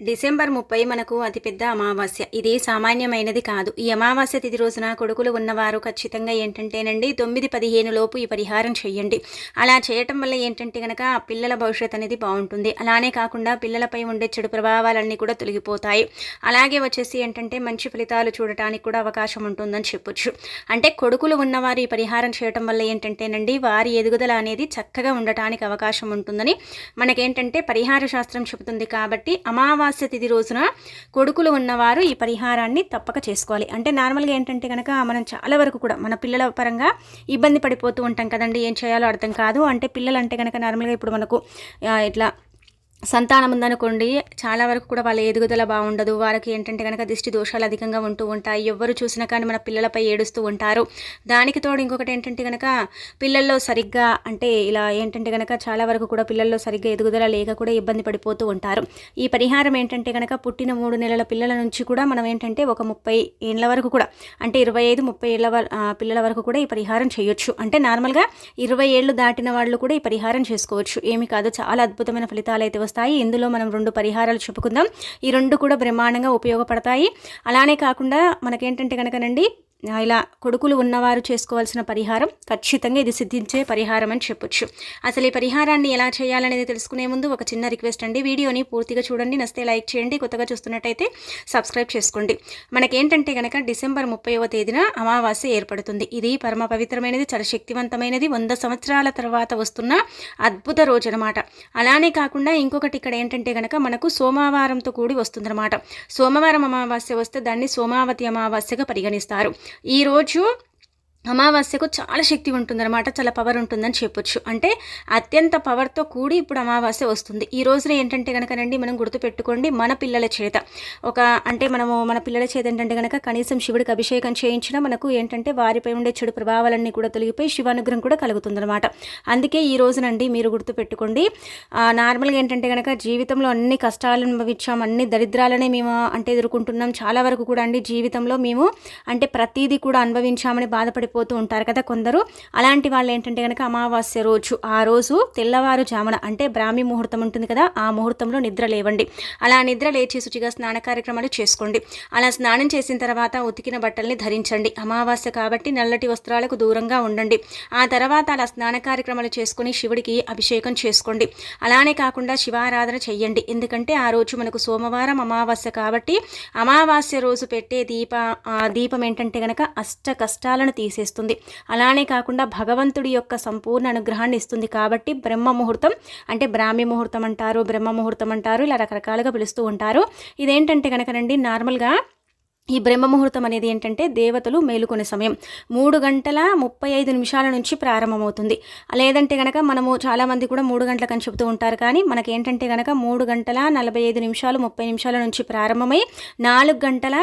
December ముప్పై మనకు అతిపెద్ద అమావాస్య. ఇది సామాన్యమైనది కాదు. ఈ అమావాస్య తిథి రోజున కొడుకులు ఉన్నవారు ఖచ్చితంగా ఏంటంటేనండి తొమ్మిది పదిహేను లోపు ఈ పరిహారం చేయండి అలా చేయటం వల్ల ఏంటంటే కనుక ఆ పిల్లల భవిష్యత్ అనేది బాగుంటుంది. అలానే కాకుండా పిల్లలపై ఉండే చెడు ప్రభావాలన్నీ కూడా తొలగిపోతాయి. అలాగే వచ్చేసి ఏంటంటే మంచి ఫలితాలు చూడటానికి కూడా అవకాశం ఉంటుందని చెప్పొచ్చు. అంటే కొడుకులు ఉన్నవారు ఈ పరిహారం చేయటం వల్ల ఏంటంటేనండి వారి ఎదుగుదల అనేది చక్కగా ఉండటానికి అవకాశం ఉంటుందని మనకేంటంటే పరిహార శాస్త్రం చెబుతుంది కాబట్టి అమావాస్య అమావాస్య తిథి రోజున కొడుకులు ఉన్నవారు ఈ పరిహారాన్ని తప్పక చేసుకోవాలి. అంటే నార్మల్గా ఏంటంటే కనుక మనం చాలా వరకు కూడా మన పిల్లల పరంగా ఇబ్బంది పడిపోతూ ఉంటాం కదండి. ఏం చేయాలో అర్థం కాదు. అంటే పిల్లలు అంటే కనుక నార్మల్గా ఇప్పుడు మనకు ఇట్లా సంతానం ఉందనుకోండి చాలా వరకు కూడా వాళ్ళ ఎదుగుదల బాగుండదు. వారికి ఏంటంటే కనుక దిష్టి దోషాలు అధికంగా ఉంటూ ఉంటాయి. ఎవ్వరు చూసినా కానీ మన పిల్లలపై ఏడుస్తూ ఉంటారు. దానికి తోడు ఇంకొకటి ఏంటంటే కనుక పిల్లల్లో సరిగ్గా అంటే ఇలా ఏంటంటే కనుక చాలా వరకు కూడా పిల్లల్లో సరిగ్గా ఎదుగుదల లేక కూడా ఇబ్బంది పడిపోతూ ఉంటారు. ఈ పరిహారం ఏంటంటే కనుక పుట్టిన మూడు నెలల పిల్లల నుంచి కూడా మనం ఏంటంటే ఒక ముప్పై ఏళ్ళ వరకు కూడా అంటే ఇరవై ఐదు ముప్పై ఏళ్ళ పిల్లల వరకు కూడా ఈ పరిహారం చేయొచ్చు. అంటే నార్మల్గా ఇరవై ఏళ్ళు దాటిన వాళ్ళు కూడా ఈ పరిహారం చేసుకోవచ్చు. ఏమి కాదు. చాలా అద్భుతమైన ఫలితాలు అయితే వస్తాయి. ఇందులో మనం రెండు పరిహారాలు చెప్పుకుందాం. ఈ రెండు కూడా బ్రహ్మాండంగా ఉపయోగపడతాయి. అలానే కాకుండా మనకేంటంటే కనుకనండి ఇలా కొడుకులు ఉన్నవారు చేసుకోవాల్సిన పరిహారం ఖచ్చితంగా ఇది సిద్ధించే పరిహారం అని చెప్పొచ్చు. అసలు ఈ పరిహారాన్ని ఎలా చేయాలనేది తెలుసుకునే ముందు ఒక చిన్న రిక్వెస్ట్ అండి. వీడియోని పూర్తిగా చూడండి నస్తే లైక్ చేయండి కొత్తగా చూస్తున్నట్టయితే సబ్స్క్రైబ్ చేసుకోండి. మనకేంటంటే కనుక డిసెంబర్ ముప్పైవ తేదీన అమావాస్య ఏర్పడుతుంది. ఇది పరమ పవిత్రమైనది చాలా శక్తివంతమైనది వంద సంవత్సరాల తర్వాత వస్తున్న అద్భుత రోజు అనమాట అలానే కాకుండా ఇంకొకటి ఇక్కడ ఏంటంటే కనుక మనకు సోమవారంతో కూడి వస్తుందన్నమాట. సోమవారం అమావాస్య వస్తే దాన్ని సోమావతి అమావాస్యగా పరిగణిస్తారు. ఈరోజు అమావాస్యకు చాలా శక్తి ఉంటుందన్నమాట చాలా పవర్ ఉంటుందని చెప్పొచ్చు. అంటే అత్యంత పవర్తో కూడి ఇప్పుడు అమావాస్య వస్తుంది. ఈ రోజున ఏంటంటే కనుకనండి మనం గుర్తుపెట్టుకోండి మన పిల్లల చేత. ఒక అంటే మనము మన పిల్లల చేత ఏంటంటే కనుక కనీసం శివుడికి అభిషేకం చేయించినా మనకు ఏంటంటే వారిపై ఉండే చెడు ప్రభావాలన్నీ కూడా తొలగిపోయి శివానుగ్రహం కూడా కలుగుతుందన్నమాట. అందుకే ఈ రోజునండి మీరు గుర్తుపెట్టుకోండి నార్మల్గా ఏంటంటే కనుక జీవితంలో అన్ని కష్టాలను అనుభవించాం అన్ని దరిద్రాలనే మేము అంటే ఎదుర్కొంటున్నాం. చాలా వరకు కూడా అండి జీవితంలో మేము అంటే ప్రతీది కూడా అనుభవించామని బాధపడి వెళ్ళిపోతూ ఉంటారు కదా కొందరు. అలాంటి వాళ్ళు ఏంటంటే కనుక అమావాస్య రోజు ఆ రోజు తెల్లవారుజామున అంటే బ్రాహ్మి ముహూర్తం ఉంటుంది కదా ఆ ముహూర్తంలో నిద్ర లేవండి. అలా నిద్ర లేచి శుచిగా స్నాన కార్యక్రమాలు చేసుకోండి. అలా స్నానం చేసిన తర్వాత ఉతికిన బట్టల్ని ధరించండి. అమావాస్య కాబట్టి నల్లటి వస్త్రాలకు దూరంగా ఉండండి. ఆ తర్వాత అలా స్నాన కార్యక్రమాలు చేసుకుని శివుడికి అభిషేకం చేసుకోండి. అలానే కాకుండా శివారాధన చెయ్యండి. ఎందుకంటే ఆ రోజు మనకు సోమవారం అమావాస్య కాబట్టి అమావాస్య రోజు పెట్టే దీప దీపం ఏంటంటే కనుక అష్ట కష్టాలను తీసే చేస్తుంది అలానే కాకుండా భగవంతుడి యొక్క సంపూర్ణ అనుగ్రహాన్ని ఇస్తుంది కాబట్టి బ్రహ్మ ముహూర్తం అంటే బ్రాహ్మీ ముహూర్తం అంటారు బ్రహ్మ ముహూర్తం అంటారు ఇలా రకరకాలుగా పిలుస్తూ ఉంటారు. ఇదేంటంటే కనుకనండి నార్మల్గా ఈ బ్రహ్మముహూర్తం అనేది ఏంటంటే దేవతలు మేలుకునే సమయం. మూడు గంటల ముప్పై ఐదు నిమిషాల నుంచి ప్రారంభమవుతుంది. లేదంటే కనుక మనము చాలామంది కూడా మూడు గంటలకని చెబుతూ ఉంటారు. కానీ మనకి ఏంటంటే కనుక మూడు గంటల నలభై ఐదు నిమిషాలు ముప్పై నిమిషాల నుంచి ప్రారంభమై నాలుగు గంటల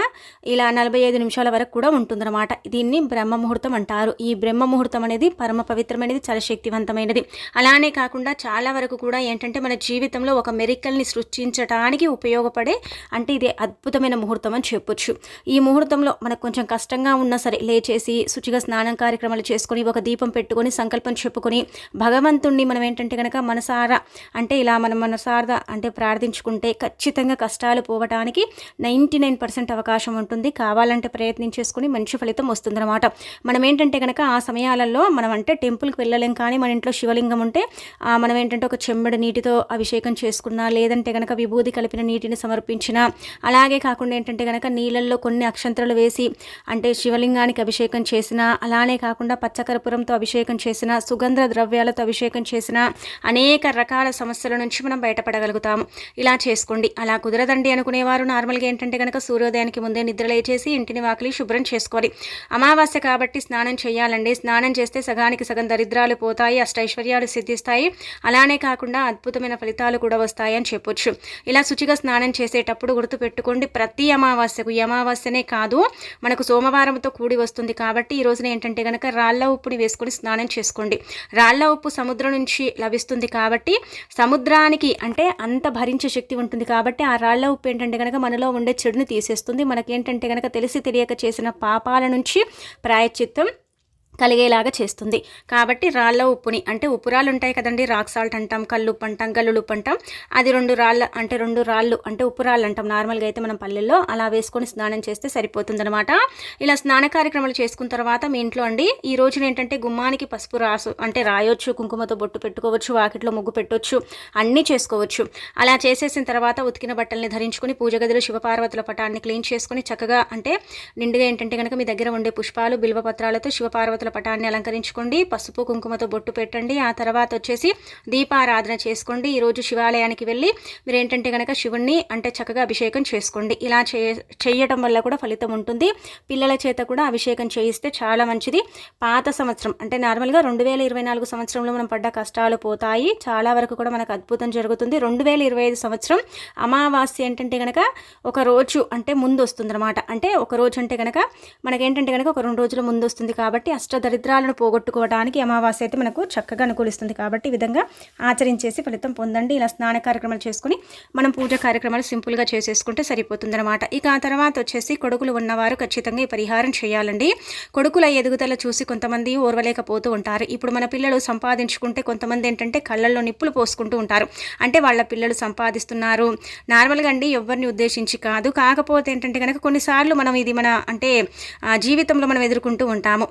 ఇలా నలభై ఐదు నిమిషాల వరకు కూడా ఉంటుందన్నమాట. దీన్ని బ్రహ్మముహూర్తం అంటారు. ఈ బ్రహ్మముహూర్తం అనేది పరమ పవిత్రమైనది చాలా శక్తివంతమైనది. అలానే కాకుండా చాలా వరకు కూడా ఏంటంటే మన జీవితంలో ఒక మెరికల్ని సృష్టించడానికి ఉపయోగపడే అంటే ఇది అద్భుతమైన ముహూర్తం అని చెప్పొచ్చు. ఈ ముహూర్తంలో మనకు కొంచెం కష్టంగా ఉన్నా సరే లేచేసి శుచిగా స్నానం కార్యక్రమాలు చేసుకొని ఒక దీపం పెట్టుకొని సంకల్పం చెప్పుకొని భగవంతుణ్ణి మనం ఏంటంటే కనుక మనసారా అంటే ఇలా మనం మనసారా అంటే ప్రార్థించుకుంటే ఖచ్చితంగా కష్టాలు పోవటానికి నైంటీ నైన్ పర్సెంట్ అవకాశం ఉంటుంది. కావాలంటే ప్రయత్నించేసుకుని మంచి ఫలితం వస్తుందన్నమాట. మనం ఏంటంటే కనుక ఆ సమయాలలో మనం అంటే టెంపుల్కి వెళ్ళలేం కానీ మన ఇంట్లో శివలింగం ఉంటే మనం ఏంటంటే ఒక చెంబడి నీటితో అభిషేకం చేసుకున్నా లేదంటే కనుక విభూది కలిపిన నీటిని సమర్పించిన అలాగే కాకుండా ఏంటంటే కనుక నీళ్ళల్లో కొన్ని అక్షంతలు వేసి అంటే శివలింగానికి అభిషేకం చేసిన అలానే కాకుండా పచ్చకర్పూరంతో అభిషేకం చేసిన సుగంధ ద్రవ్యాలతో అభిషేకం చేసిన అనేక రకాల సమస్యల నుంచి మనం బయటపడగలుగుతాము. ఇలా చేసుకోండి. అలా కుదరదండి అనుకునేవారు. నార్మల్గా ఏంటంటే కనుక సూర్యోదయానికి ముందే నిద్రలేచేసి ఇంటిని వాకిలి శుభ్రం చేసుకోవాలి. అమావాస్య కాబట్టి స్నానం చేయాలండి. స్నానం చేస్తే సగానికి సగం దరిద్రాలు పోతాయి అష్టైశ్వర్యాలు సిద్ధిస్తాయి. అలానే కాకుండా అద్భుతమైన ఫలితాలు కూడా వస్తాయని చెప్పొచ్చు. ఇలా శుచిగా స్నానం చేసేటప్పుడు గుర్తుపెట్టుకోండి. ప్రతి అమావాస్యకు ఈ అమావాస్య అమావాస్యనే కాదు మనకు సోమవారంతో కూడి వస్తుంది కాబట్టి ఈ రోజున ఏంటంటే కనుక రాళ్ళ ఉప్పుని వేసుకొని స్నానం చేసుకోండి. రాళ్ళ ఉప్పు సముద్రం నుంచి లభిస్తుంది కాబట్టి సముద్రానికి అంటే అంత భరించే శక్తి ఉంటుంది కాబట్టి ఆ రాళ్ళ ఉప్పు ఏంటంటే కనుక మనలో ఉండే చెడుని తీసేస్తుంది. మనకేంటంటే కనుక తెలిసి తెలియక చేసిన పాపాల నుంచి ప్రాయశ్చిత్తం కలిగేలాగా చేస్తుంది. కాబట్టి రాళ్ళ ఉప్పుని అంటే ఉప్పు రాళ్ళు ఉంటాయి కదండి రాక్ సాల్ట్ అంటాం కల్లుప్పు అంటాం గల్లులుప్పు అంటాం. అది రెండు రాళ్ళ అంటే రెండు రాళ్ళు అంటే ఉప్పు రాళ్ళు అంటాం. నార్మల్గా అయితే మనం పల్లెల్లో అలా వేసుకొని స్నానం చేస్తే సరిపోతుందనమాట ఇలా స్నాన కార్యక్రమాలు చేసుకున్న తర్వాత మీ ఇంట్లో అండి ఈ రోజున ఏంటంటే గుమ్మానికి పసుపు రాసు అంటే రాయొచ్చు కుంకుమతో బొట్టు పెట్టుకోవచ్చు వాకిట్లో ముగ్గు పెట్టొచ్చు అన్నీ చేసుకోవచ్చు. అలా చేసేసిన తర్వాత ఉతికిన బట్టల్ని ధరించుకుని పూజ గదిలో శివపార్వతుల పటాన్ని క్లీన్ చేసుకుని చక్కగా అంటే నిండుగా ఏంటంటే కనుక మీ దగ్గర ఉండే పుష్పాలు బిల్వపత్రాలతో శివపార్వతుల పటాన్ని అలంకరించుకోండి. పసుపు కుంకుమతో బొట్టు పెట్టండి. ఆ తర్వాత వచ్చేసి దీపారాధన చేసుకోండి. ఈరోజు శివాలయానికి వెళ్ళి మీరు ఏంటంటే కనుక శివుణ్ణి అంటే చక్కగా అభిషేకం చేసుకోండి. ఇలా చేయటం వల్ల కూడా ఫలితం ఉంటుంది. పిల్లల చేత కూడా అభిషేకం చేయిస్తే చాలా మంచిది. పాత సంవత్సరం అంటే నార్మల్గా రెండు వేల ఇరవై నాలుగు సంవత్సరంలో మనం పడ్డ కష్టాలు పోతాయి. చాలా వరకు కూడా మనకు అద్భుతం జరుగుతుంది. రెండు వేల ఇరవై ఐదు సంవత్సరం అమావాస్య ఏంటంటే కనుక ఒక రోజు అంటే ముందు వస్తుంది అనమాట అంటే ఒక రోజు అంటే కనుక మనకేంటంటే కనుక ఒక రెండు రోజుల ముందు వస్తుంది కాబట్టి అష్టదరిద్రాలను పోగొట్టుకోవడానికి అమావాస్య అయితే మనకు చక్కగా అనుకూలిస్తుంది కాబట్టి ఈ విధంగా ఆచరించేసి ఫలితం పొందండి. ఇలా స్నాన కార్యక్రమాలు చేసుకుని మనం పూజ కార్యక్రమాలు సింపుల్గా చేసేసుకుంటే సరిపోతుందనమాట ఇక ఆ తర్వాత వచ్చేసి కొడుకులు ఉన్నవారు ఖచ్చితంగా ఈ పరిహారం చేయాలండి. కొడుకుల ఎదుగుదల చూసి కొంతమంది ఓర్వలేకపోతూ ఉంటారు. ఇప్పుడు మన పిల్లలు సంపాదించుకుంటే కొంతమంది ఏంటంటే కళ్ళల్లో నిప్పులు పోసుకుంటూ ఉంటారు. అంటే వాళ్ళ పిల్లలు సంపాదిస్తున్నారు. నార్మల్గా అండి ఎవరిని ఉద్దేశించి కాదు. కాకపోతే ఏంటంటే కనుక కొన్నిసార్లు మనం ఇది మన అంటే జీవితంలో మనం ఎదుర్కొంటూ ఉంటాము.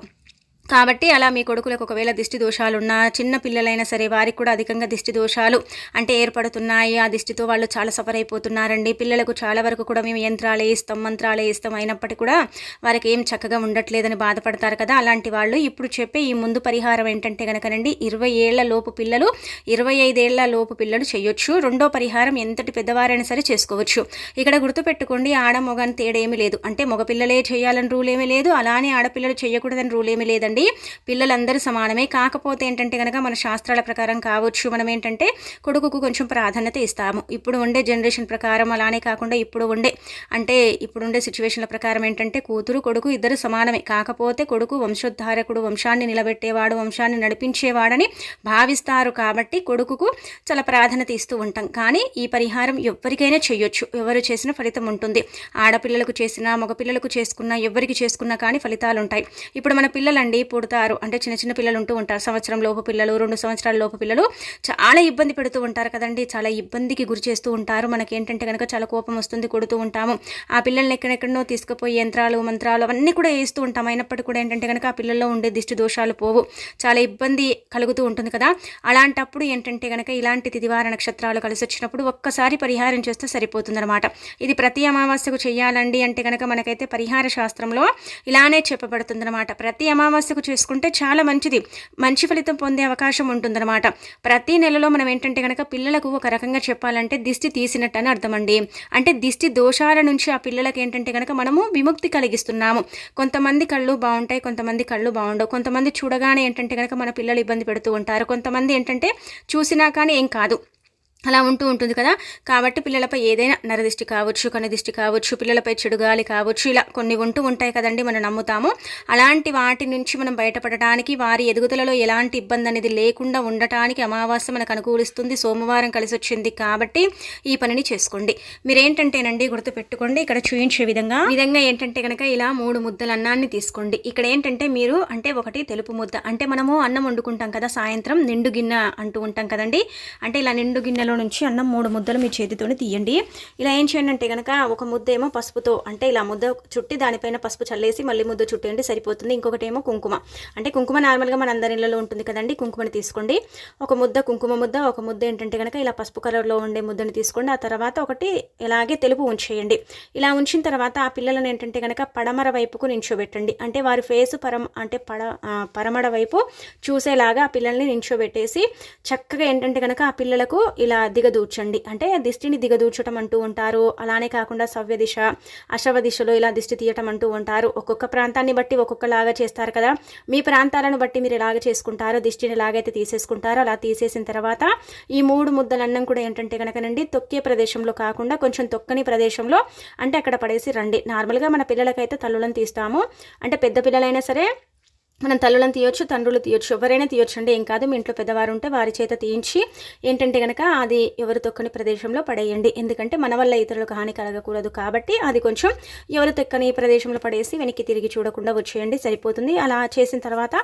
కాబట్టి అలా మీ కొడుకులకు ఒకవేళ దిష్టి దోషాలున్నా చిన్న పిల్లలైనా సరే వారికి కూడా అధికంగా దిష్టి దోషాలు అంటే ఏర్పడుతున్నాయి. ఆ దిష్టితో వాళ్ళు చాలా సఫర్ అయిపోతున్నారండి. పిల్లలకు చాలా వరకు కూడా మేము యంత్రాలు వేస్తాం మంత్రాలు ఇస్తాం అయినప్పటికీ కూడా వారికి ఏం చక్కగా ఉండట్లేదని బాధపడతారు కదా. అలాంటి వాళ్ళు ఇప్పుడు చెప్పే ఈ ముందు పరిహారం ఏంటంటే కనుకనండి ఇరవై ఏళ్ళ లోపు పిల్లలు ఇరవై ఐదేళ్ళ లోపు పిల్లలు చేయొచ్చు. రెండో పరిహారం ఎంతటి పెద్దవారైనా సరే చేసుకోవచ్చు. ఇక్కడ గుర్తుపెట్టుకోండి ఆడ మొగని తేడేమీ లేదు. అంటే మగపిల్లలే చేయాలని రూల్ ఏమీ లేదు. అలానే ఆడపిల్లలు చేయకూడదని రూల్ ఏమీ లేదండి. కదండి పిల్లలందరూ సమానమే. కాకపోతే ఏంటంటే కనుక మన శాస్త్రాల ప్రకారం కావచ్చు మనం ఏంటంటే కొడుకుకు కొంచెం ప్రాధాన్యత ఇస్తాము. ఇప్పుడు ఉండే జనరేషన్ ప్రకారం అలానే కాకుండా ఇప్పుడు ఉండే అంటే ఇప్పుడు ఉండే సిచ్యువేషన్ల ప్రకారం ఏంటంటే కూతురు కొడుకు ఇద్దరు సమానమే. కాకపోతే కొడుకు వంశోద్ధారకుడు వంశాన్ని నిలబెట్టేవాడు వంశాన్ని నడిపించేవాడని భావిస్తారు కాబట్టి కొడుకుకు చాలా ప్రాధాన్యత ఇస్తూ ఉంటాం. కానీ ఈ పరిహారం ఎవరికైనా చేయొచ్చు. ఎవరు చేసిన ఫలితం ఉంటుంది. ఆడపిల్లలకు చేసినా మగపిల్లలకు చేసుకున్నా ఎవరికి చేసుకున్నా కానీ ఫలితాలు ఉంటాయి ఇప్పుడు మన పిల్లలండి పుడతారు అంటే చిన్న చిన్న పిల్లలు ఉంటూ ఉంటారు. సంవత్సరం లోపు పిల్లలు రెండు సంవత్సరాల లోపు పిల్లలు చాలా ఇబ్బంది పెడుతూ ఉంటారు కదండి. చాలా ఇబ్బందికి గురి చేస్తూ ఉంటారు. మనకి ఏంటంటే కనుక చాలా కోపం వస్తుంది కొడుతూ ఉంటాము. ఆ పిల్లల్ని ఎక్కడెక్కడనో తీసుకుపోయి యంత్రాలు మంత్రాలు అవన్నీ కూడా వేస్తూ ఉంటాం. అయినప్పటికీ కూడా ఏంటంటే కనుక ఆ పిల్లల్లో ఉండే దిష్టి దోషాలు పోవు. చాలా ఇబ్బంది కలుగుతూ ఉంటుంది కదా. అలాంటప్పుడు ఏంటంటే కనుక ఇలాంటి తిదివార నక్షత్రాలు కలిసి వచ్చినప్పుడు ఒక్కసారి పరిహారం చేస్తే సరిపోతుందన్నమాట. ఇది ప్రతి అమావాస్యకు చేయాలండి అంటే కనుక మనకైతే పరిహార శాస్త్రంలో ఇలానే చెప్పబడుతుందన్నమాట. ప్రతి అమావాస్య వరకు చేసుకుంటే చాలా మంచిది. మంచి ఫలితం పొందే అవకాశం ఉంటుందన్నమాట. ప్రతి నెలలో మనం ఏంటంటే కనుక పిల్లలకు ఒక రకంగా చెప్పాలంటే దిష్టి తీసినట్టు అని అర్థమండి. అంటే దిష్టి దోషాల నుంచి ఆ పిల్లలకి ఏంటంటే కనుక మనము విముక్తి కలిగిస్తున్నాము. కొంతమంది కళ్ళు బాగుంటాయి కొంతమంది కళ్ళు బాగుండవు. కొంతమంది చూడగానే ఏంటంటే కనుక మన పిల్లలు ఇబ్బంది పెడుతూ ఉంటారు. కొంతమంది ఏంటంటే చూసినా కానీ ఏం కాదు. అలా ఉంటూ ఉంటుంది కదా. కాబట్టి పిల్లలపై ఏదైనా నరదిష్టి కావచ్చు కనుదిష్టి కావచ్చు పిల్లలపై చెడుగాలి కావచ్చు ఇలా కొన్ని ఉంటూ ఉంటాయి కదండి మనం నమ్ముతాము. అలాంటి వాటి నుంచి మనం బయటపడటానికి వారి ఎదుగుదలలో ఎలాంటి ఇబ్బంది అనేది లేకుండా ఉండటానికి అమావాస్య మనకు అనుకూలిస్తుంది. సోమవారం కలిసి వచ్చింది కాబట్టి ఈ పనిని చేసుకోండి. మీరేంటంటేనండి గుర్తుపెట్టుకోండి ఇక్కడ చూయించే విధంగా. విధంగా ఏంటంటే కనుక ఇలా మూడు ముద్దల అన్నాన్ని తీసుకోండి. ఇక్కడ ఏంటంటే మీరు అంటే ఒకటి తెలుపు ముద్ద. అంటే మనము అన్నం వండుకుంటాం కదా సాయంత్రం నిండు గిన్నె అంటూ ఉంటాం కదండి. అంటే ఇలా నిండు గిన్నెలో గిన్నెలో నుంచి అన్నం మూడు ముద్దలు మీ చేతితోనే తీయండి. ఇలా ఏం చేయండి అంటే కనుక ఒక ముద్ద ఏమో పసుపుతో అంటే ఇలా ముద్ద చుట్టి దానిపైన పసుపు చల్లేసి మళ్ళీ ముద్ద చుట్టేయండి సరిపోతుంది. ఇంకొకటి ఏమో కుంకుమ. అంటే కుంకుమ నార్మల్గా మన అందరి ఇళ్ళలో ఉంటుంది కదండి కుంకుమని తీసుకోండి. ఒక ముద్ద కుంకుమ ముద్ద ఒక ముద్ద ఏంటంటే కనుక ఇలా పసుపు కలర్లో ఉండే ముద్దని తీసుకోండి. ఆ తర్వాత ఒకటి ఇలాగే తెలుపు ఉంచేయండి. ఇలా ఉంచిన తర్వాత ఆ పిల్లలను ఏంటంటే కనుక పడమర వైపుకు నించోబెట్టండి. అంటే వారి ఫేస్ పరం అంటే పడ పరమడ వైపు చూసేలాగా ఆ పిల్లల్ని నించోబెట్టేసి చక్కగా ఏంటంటే కనుక ఆ పిల్లలకు ఇలా దిగదూర్చండి. అంటే దిష్టిని దిగదూర్చడం అంటూ ఉంటారు. అలానే కాకుండా సవ్య దిశ అశవ దిశలో ఇలా దిష్టి తీయటం అంటూ ఉంటారు. ఒక్కొక్క ప్రాంతాన్ని బట్టి ఒక్కొక్కలాగా చేస్తారు కదా. మీ ప్రాంతాలను బట్టి మీరు ఎలాగ చేసుకుంటారో దిష్టిని ఎలాగైతే తీసేసుకుంటారో అలా తీసేసిన తర్వాత ఈ మూడు ముద్దల అన్నం కూడా ఏంటంటే కనుకనండి తొక్కే ప్రదేశంలో కాకుండా కొంచెం తొక్కని ప్రదేశంలో అంటే అక్కడ పడేసి రండి. నార్మల్గా మన పిల్లలకైతే తల్లులను తీస్తాము. అంటే పెద్ద పిల్లలైనా సరే మనం తల్లులను తీయొచ్చు తండ్రులు తీయొచ్చు ఎవరైనా తీయొచ్చు అండి ఏం కాదు. మీ ఇంట్లో పెద్దవారు ఉంటే వారి చేత తీయించి ఏంటంటే కనుక అది ఎవరు తొక్కని ప్రదేశంలో పడేయండి. ఎందుకంటే మన వల్ల ఇతరులకు హాని కలగకూడదు కాబట్టి అది కొంచెం ఎవరు తొక్కని ప్రదేశంలో పడేసి వెనక్కి తిరిగి చూడకుండా వచ్చేయండి సరిపోతుంది. అలా చేసిన తర్వాత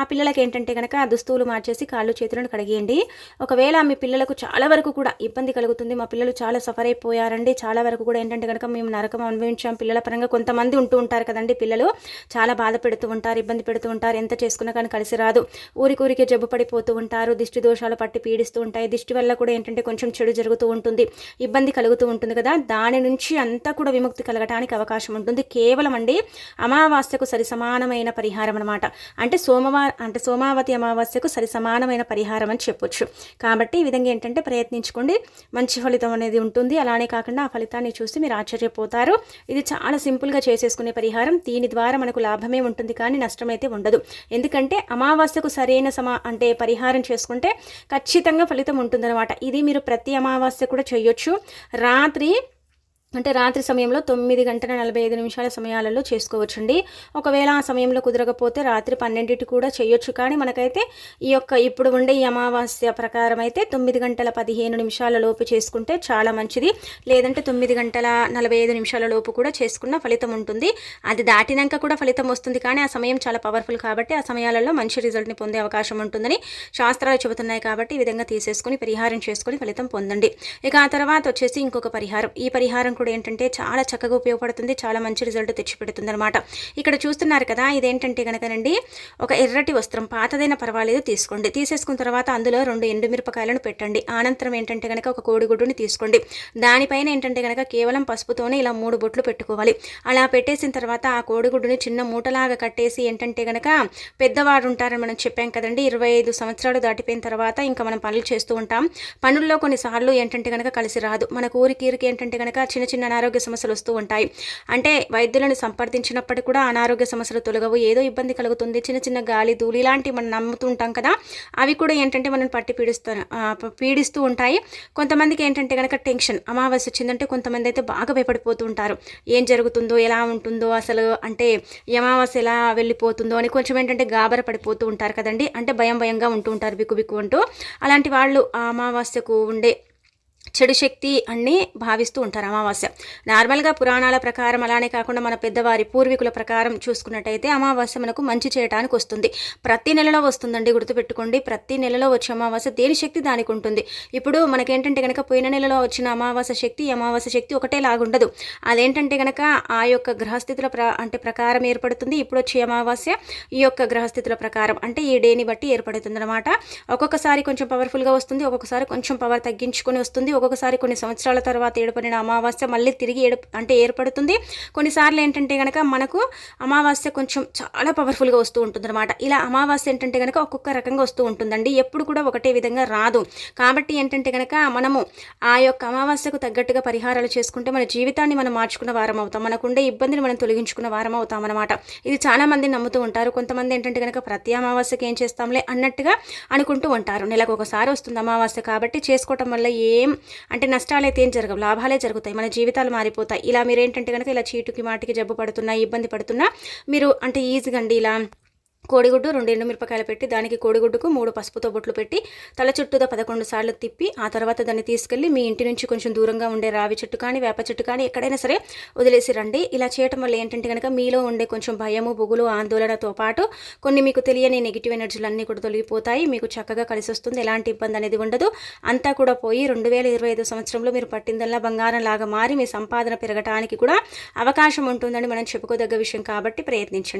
ఆ పిల్లలకి ఏంటంటే కనుక దుస్తువులు మార్చేసి కాళ్ళు చేతులను కడిగేయండి. ఒకవేళ మీ పిల్లలకు చాలా వరకు కూడా ఇబ్బంది కలుగుతుంది మా పిల్లలు చాలా సఫర్ అయిపోయారండి చాలా వరకు కూడా ఏంటంటే కనుక మేము నరకం అనుభవించాం పిల్లల పరంగా కొంతమంది ఉంటూ ఉంటారు కదండి పిల్లలు చాలా బాధ పెడుతూ ఉంటారు ఇబ్బంది పెడుతూ ఉంటారు. ఉంటారు ఎంత చేసుకున్నా కానీ కలిసి రాదు. ఊరికూరికే జబ్బు పడిపోతూ ఉంటారు దిష్టి దోషాలు పట్టి పీడిస్తూ ఉంటాయి. దిష్టి వల్ల కూడా ఏంటంటే కొంచెం చెడు జరుగుతూ ఉంటుంది ఇబ్బంది కలుగుతూ ఉంటుంది కదా. దాని నుంచి అంతా కూడా విముక్తి కలగటానికి అవకాశం ఉంటుంది. కేవలం అండి అమావాస్యకు సరి సమానమైన పరిహారం అనమాట అంటే సోమవారం అంటే సోమావతి అమావాస్యకు సరి సమానమైన పరిహారం అని చెప్పొచ్చు. కాబట్టి ఈ విధంగా ఏంటంటే ప్రయత్నించుకోండి. మంచి ఫలితం అనేది ఉంటుంది. అలానే కాకుండా ఆ ఫలితాన్ని చూసి మీరు ఆశ్చర్యపోతారు. ఇది చాలా సింపుల్గా చేసేసుకునే పరిహారం. దీని ద్వారా మనకు లాభమే ఉంటుంది కానీ నష్టమైతే ఉండదు. ఉండదు ఎందుకంటే అమావాస్యకు సరైన సమా అంటే పరిహారం చేసుకుంటే ఖచ్చితంగా ఫలితం ఉంటుందన్నమాట. ఇది మీరు ప్రతి అమావాస్య కూడా చేయొచ్చు. రాత్రి అంటే రాత్రి సమయంలో తొమ్మిది గంటల నలభై ఐదు నిమిషాల సమయాలలో చేసుకోవచ్చండి. ఒకవేళ ఆ సమయంలో కుదరకపోతే రాత్రి పన్నెండింటి కూడా చేయొచ్చు. కానీ మనకైతే ఈ యొక్క ఇప్పుడు ఉండే ఈ అమావాస్య ప్రకారం అయితే తొమ్మిది గంటల పదిహేను నిమిషాల లోపు చేసుకుంటే చాలా మంచిది. లేదంటే తొమ్మిది గంటల నలభై ఐదు నిమిషాల లోపు కూడా చేసుకున్న ఫలితం ఉంటుంది. అది దాటినాక కూడా ఫలితం వస్తుంది. కానీ ఆ సమయం చాలా పవర్ఫుల్ కాబట్టి ఆ సమయాలలో మంచి రిజల్ట్ని పొందే అవకాశం ఉంటుందని శాస్త్రాలు చెబుతున్నాయి కాబట్టి ఈ విధంగా తీసేసుకుని పరిహారం చేసుకుని ఫలితం పొందండి. ఇక ఆ తర్వాత వచ్చేసి ఇంకొక పరిహారం. ఈ పరిహారం కూడా ఏంటంటే చాలా చక్కగా ఉపయోగపడుతుంది చాలా మంచి రిజల్ట్ తెచ్చిపెడుతుంది అనమాట ఇక్కడ చూస్తున్నారు కదా ఇదేంటంటే కనుకనండి ఒక ఎర్రటి వస్త్రం పాతదైన పర్వాలేదు తీసుకోండి. తీసేసుకున్న తర్వాత అందులో రెండు ఎండుమిరపకాయలను పెట్టండి. అనంతరం ఏంటంటే కనుక ఒక కోడిగుడ్డుని తీసుకోండి. దానిపైన ఏంటంటే కనుక కేవలం పసుపుతోనే ఇలా మూడు బొట్లు పెట్టుకోవాలి. అలా పెట్టేసిన తర్వాత ఆ కోడిగుడ్డుని చిన్న మూటలాగా కట్టేసి ఏంటంటే కనుక పెద్దవాడు ఉంటారని మనం చెప్పాం కదండి ఇరవై ఐదు సంవత్సరాలు దాటిపోయిన తర్వాత ఇంకా మనం పనులు చేస్తూ ఉంటాం. పనుల్లో కొన్నిసార్లు ఏంటంటే కనుక కలిసి రాదు. మనకు ఊరికి ఊరికి ఏంటంటే కనుక చిన్న చిన్న చిన్న అనారోగ్య సమస్యలు వస్తూ ఉంటాయి. అంటే వైద్యులను సంప్రదించినప్పటికీ కూడా అనారోగ్య సమస్యలు తొలగవు. ఏదో ఇబ్బంది కలుగుతుంది. చిన్న చిన్న గాలి ధూళి లాంటివి మనం నమ్ముతుంటాం కదా అవి కూడా ఏంటంటే మనం పట్టి పీడిస్తూ పీడిస్తూ ఉంటాయి. కొంతమందికి ఏంటంటే కనుక టెన్షన్ అమావాస్య వచ్చిందంటే కొంతమంది అయితే బాగా భయపడిపోతూ ఉంటారు. ఏం జరుగుతుందో ఎలా ఉంటుందో అసలు అంటే అమావాస్య ఎలా వెళ్ళిపోతుందో అని కొంచెం ఏంటంటే గాబర పడిపోతూ ఉంటారు కదండి. అంటే భయం భయంగా ఉంటూ ఉంటారు బిక్కు బిక్కు అంటూ. అలాంటి వాళ్ళు ఆ అమావాస్యకు ఉండే చెడు శక్తి అన్ని భావిస్తూ ఉంటారు అమావాస్య. నార్మల్గా పురాణాల ప్రకారం అలానే కాకుండా మన పెద్దవారి పూర్వీకుల ప్రకారం చూసుకున్నట్టయితే అమావాస్య మనకు మంచి చేయడానికి వస్తుంది. ప్రతి నెలలో వస్తుందండి గుర్తుపెట్టుకోండి. ప్రతి నెలలో వచ్చే అమావాస్య దేని శక్తి దానికి ఉంటుంది? ఇప్పుడు మనకేంటంటే కనుక పోయిన నెలలో వచ్చిన అమావాస్య శక్తి అమావాస్య శక్తి ఒకటే లాగుండదు. అదేంటంటే కనుక ఆ యొక్క గ్రహస్థితుల ప్ర అంటే ప్రకారం ఏర్పడుతుంది. ఇప్పుడు వచ్చే అమావాస్య ఈ యొక్క గ్రహస్థితుల ప్రకారం. అంటే ఈ డేని బట్టి ఏర్పడుతుంది అనమాట ఒక్కొక్కసారి కొంచెం పవర్ఫుల్గా వస్తుంది ఒక్కొక్కసారి కొంచెం పవర్ తగ్గించుకొని వస్తుంది. ఒక్కొక్కసారి కొన్ని సంవత్సరాల తర్వాత ఏడుపడిన అమావాస్య మళ్ళీ తిరిగి ఏడు అంటే ఏర్పడుతుంది. కొన్నిసార్లు ఏంటంటే కనుక మనకు అమావాస్య కొంచెం చాలా పవర్ఫుల్గా వస్తూ ఉంటుంది అనమాట ఇలా అమావాస్య ఏంటంటే కనుక ఒక్కొక్క రకంగా వస్తూ ఉంటుందండి. ఎప్పుడు కూడా ఒకటే విధంగా రాదు. కాబట్టి ఏంటంటే కనుక మనము ఆ యొక్క అమావాస్యకు తగ్గట్టుగా పరిహారాలు చేసుకుంటే మన జీవితాన్ని మనం మార్చుకున్న వారం అవుతాం. మనకుండే ఇబ్బందిని మనం తొలగించుకున్న వారం అవుతాం అనమాట ఇది చాలామంది నమ్ముతూ ఉంటారు. కొంతమంది ఏంటంటే కనుక ప్రతి అమావాస్యకి ఏం చేస్తాంలే అన్నట్టుగా అనుకుంటూ ఉంటారు. నెలకు ఒకసారి వస్తుంది అమావాస్య కాబట్టి చేసుకోవటం వల్ల ఏం అంటే నష్టాలు అయితే ఏం జరగవు లాభాలే జరుగుతాయి. మన జీవితాలు మారిపోతాయి. ఇలా మీరు ఏంటంటే కనుక ఇలా చీటుకి మాటికి జబ్బు పడుతున్నా ఇబ్బంది పడుతున్నా మీరు అంటే ఈజీగా అండి ఇలా కోడిగుడ్డు రెండు ఎండుమిరపకాయలు పెట్టి దానికి కోడిగుడ్డుకు మూడు పసుపుతో బొట్లు పెట్టి తల చుట్టూతో పదకొండు సార్లు తిప్పి ఆ తర్వాత దాన్ని తీసుకెళ్ళి మీ ఇంటి నుంచి కొంచెం దూరంగా ఉండే రావి చెట్టు కానీ వేప చెట్టు కానీ ఎక్కడైనా సరే వదిలేసి రండి. ఇలా చేయటం వల్ల ఏంటంటే కనుక మీలో ఉండే కొంచెం భయము బుగులు ఆందోళనతో పాటు కొన్ని మీకు తెలియని నెగిటివ్ ఎనర్జీలు అన్నీ కూడా తొలగిపోతాయి. మీకు చక్కగా కలిసి వస్తుంది ఎలాంటి ఇబ్బంది అనేది ఉండదు. అంతా కూడా పోయి రెండు వేల ఇరవై ఐదు సంవత్సరంలో మీరు పట్టిందల్లా బంగారం లాగా మారి మీ సంపాదన పెరగటానికి కూడా అవకాశం ఉంటుందని మనం చెప్పుకోదగ్గ విషయం కాబట్టి ప్రయత్నించండి.